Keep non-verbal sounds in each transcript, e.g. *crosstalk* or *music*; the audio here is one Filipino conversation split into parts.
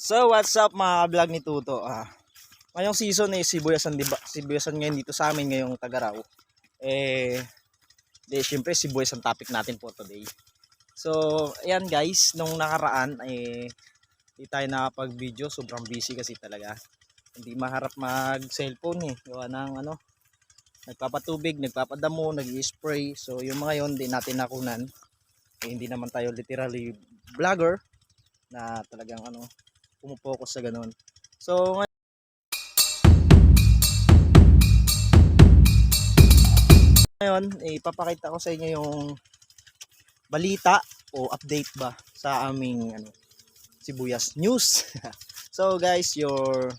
So what's up mga vlog ni Tuto? Ah, Ngayong season eh sibuyasan, diba? sibuyasan ngayon dito sa amin ngayong Tagaraw. Eh di, syempre sibuyas ang topic natin for today. So ayan guys nung nakaraan eh Hindi tayo nakapag video sobrang busy kasi talaga. Hindi maharap mag cellphone eh. Gawa ng ano Nagpapatubig, nagpapadamo, nag-spray So yung mga yon di natin nakunan. Eh, Hindi naman tayo literally vlogger na talagang ano pumupokus sa ganun. So, ngay- ngayon, ipapakita ko sa inyo yung balita o update ba sa aming ano, Sibuyas News. *laughs* so guys, your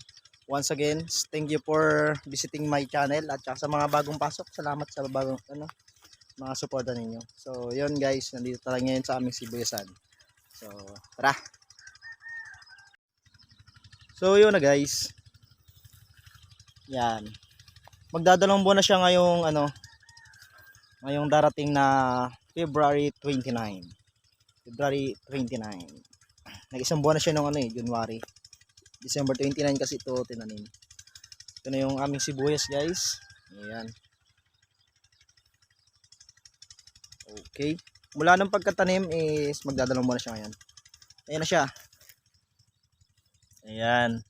once again, thank you for visiting my channel at sa mga bagong pasok. Salamat sa bagong ano, mga suporta ninyo. So, yun guys, nandito tayo ngayon sa aming Sibuyasan. So, tara! So yun na guys. Yan. Magdadalawang buwan na siya ngayong ano ngayong darating na February 29. February 29. Nag-isang buwan na siya nung ano eh, January. December 29 kasi ito tinanim. Ito na yung aming sibuyas guys. Ayan. Okay. Mula ng pagkatanim is magdadalawang buwan na siya ngayon. Ayan na siya. Ayan.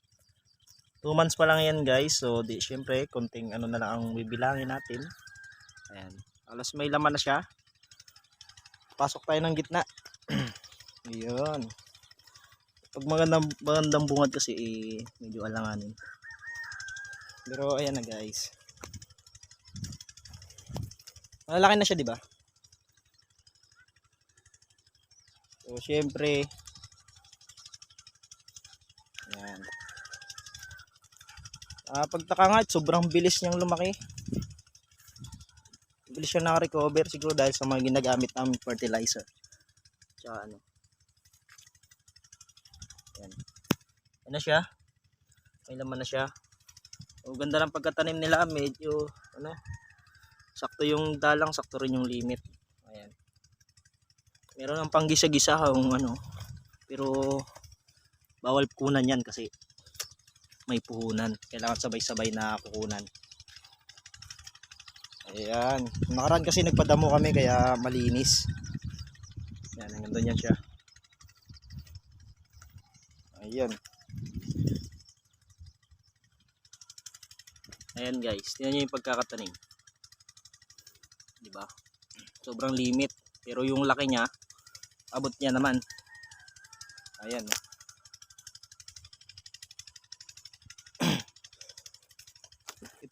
2 months pa lang yan guys. So di syempre konting ano na lang ang bibilangin natin. Ayan. Alas may laman na siya. Pasok tayo ng gitna. *clears throat* Ayun. Pag magandang, magandang bungad kasi eh, medyo alanganin. Pero ayan na guys. Malalaki na siya di ba? So syempre Ah, pagtaka nga, sobrang bilis niyang lumaki. Bilis siya naka-recover siguro dahil sa mga ginagamit namin fertilizer. Tsaka ano. Ayan. Ayan na siya. May laman na siya. O ganda ng pagkatanim nila, medyo ano, sakto yung dalang, sakto rin yung limit. Ayan. Meron ng panggisa-gisa kung ano, pero bawal kunan yan kasi may puhunan. Kailangan sabay-sabay na kukunan. Ayan. Nakaraan kasi nagpadamo kami kaya malinis. Yan ang ganda niyan siya. Ayan. Ayan guys. Tingnan nyo yung pagkakatanim. Di ba sobrang limit. Pero yung laki niya abot niya naman. Ayan oh.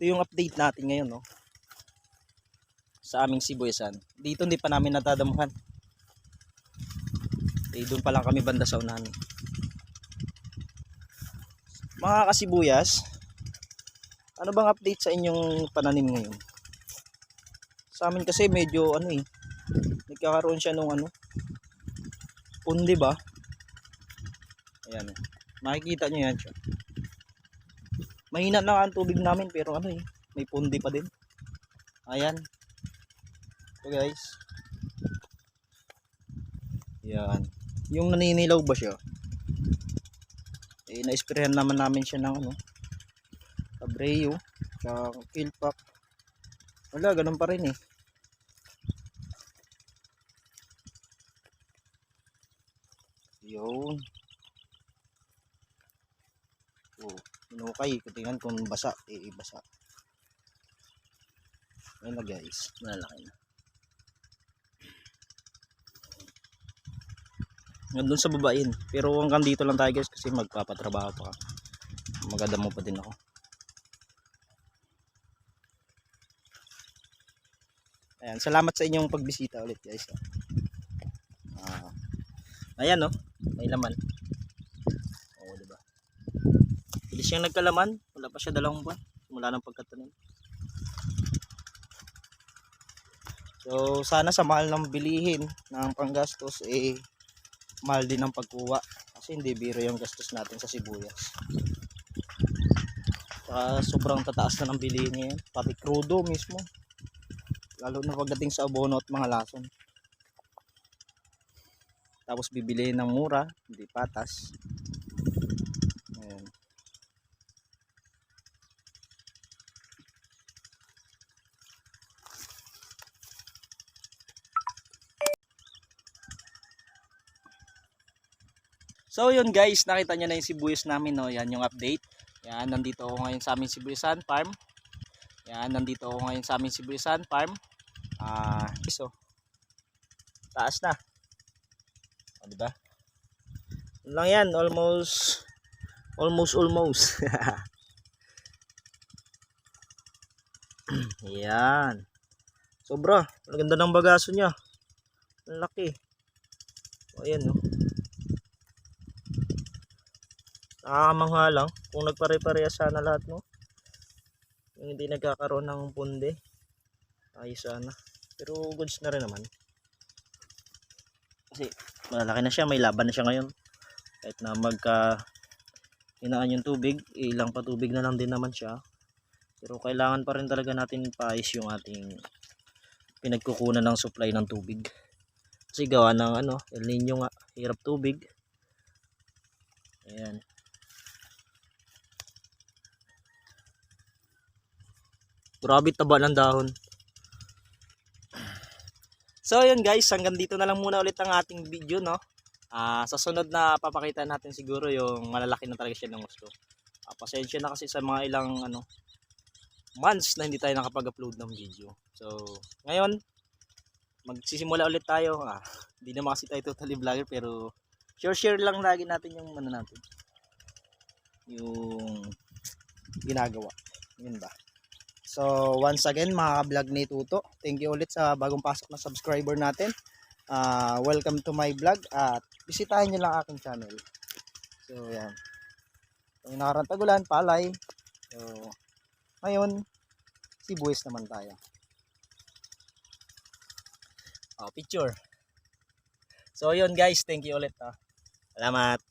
Ito yung update natin ngayon no? Sa aming sibuyasan. Dito hindi pa namin natadamuhan eh doon pa lang kami banda sa unahan eh. mga kasibuyas ano bang update sa inyong pananim ngayon? Sa amin kasi medyo ano eh nagkakaroon siya nung ano pundi ba? Ayan eh. makikita nyo yan siya mahina na ang tubig namin pero ano eh may pundi pa din. Ayan. Ito guys. Yan yung naninilaw ba siya? Eh na-sprayan naman namin siya ng ano abreo tsaka kill pack. Wala ganun pa rin eh. Yun oh inukay tingnan kung basa. Eh basa. Ayun na guys. Malalaki na. Nandun sa babain pero hanggang dito lang tayo guys kasi magpapatrabaho pa. Maganda mo pa din ako. Ayan salamat sa inyong pagbisita ulit guys ah. Ayan no may laman oo diba Bilis siyang nagkalaman. Wala pa siya dalawang buwan. Mula ng pagkatanim. So, sana sa mahal ng bilihin ng panggastos, eh, mahal din ang pagkuha. Kasi hindi biro yung gastos natin sa sibuyas. Saka sobrang tataas na ng bilihin ngayon. Pati crudo mismo. Lalo na pagdating sa abono at mga lason. Tapos bibilihin ng mura, hindi patas. So yun guys, nakita nyo na yung sibuyas namin no. Yan yung update. Yan, nandito ako ngayon sa aming sibuyasan farm. Yan, nandito ako ngayon sa aming sibuyasan farm. Ah, so taas na. O, di ba? Yun lang yan, almost almost almost. *laughs* yan. Sobra, ang ganda ng bagaso niya. Ang laki. O, ayan no. Nakakamangha lang kung nagpare-pareha sana lahat no. Yung hindi nagkakaroon ng punde. Ayos sana. Pero goods na rin naman. Kasi malaki na siya, may laban na siya ngayon. Kahit na magka hinaan yung tubig, ilang patubig na lang din naman siya. Pero kailangan pa rin talaga natin paayos yung ating pinagkukunan ng supply ng tubig. Kasi gawa ng ano, El Nino nga, hirap tubig. Ayan. Grabe taba ng dahon. So yun guys, hanggang dito na lang muna ulit ang ating video no. Ah, sa sunod na papakita natin siguro yung malalaki na talaga siya ng gusto. Ah, pasensya na kasi sa mga ilang ano months na hindi tayo nakapag-upload ng video. So, ngayon magsisimula ulit tayo. Ah, hindi naman kasi tayo totally vlogger pero share share lang lagi natin yung ano natin. Yung ginagawa. Yun ba? So, once again, mga vlog ni Tuto, thank you ulit sa bagong pasok na subscriber natin. Ah, welcome to my vlog at bisitahin nyo lang aking channel. So, yan. Yung nakarang palay. So, ngayon, sibuyas naman tayo. Oh, picture. So, yun guys, thank you ulit. Ah. Salamat.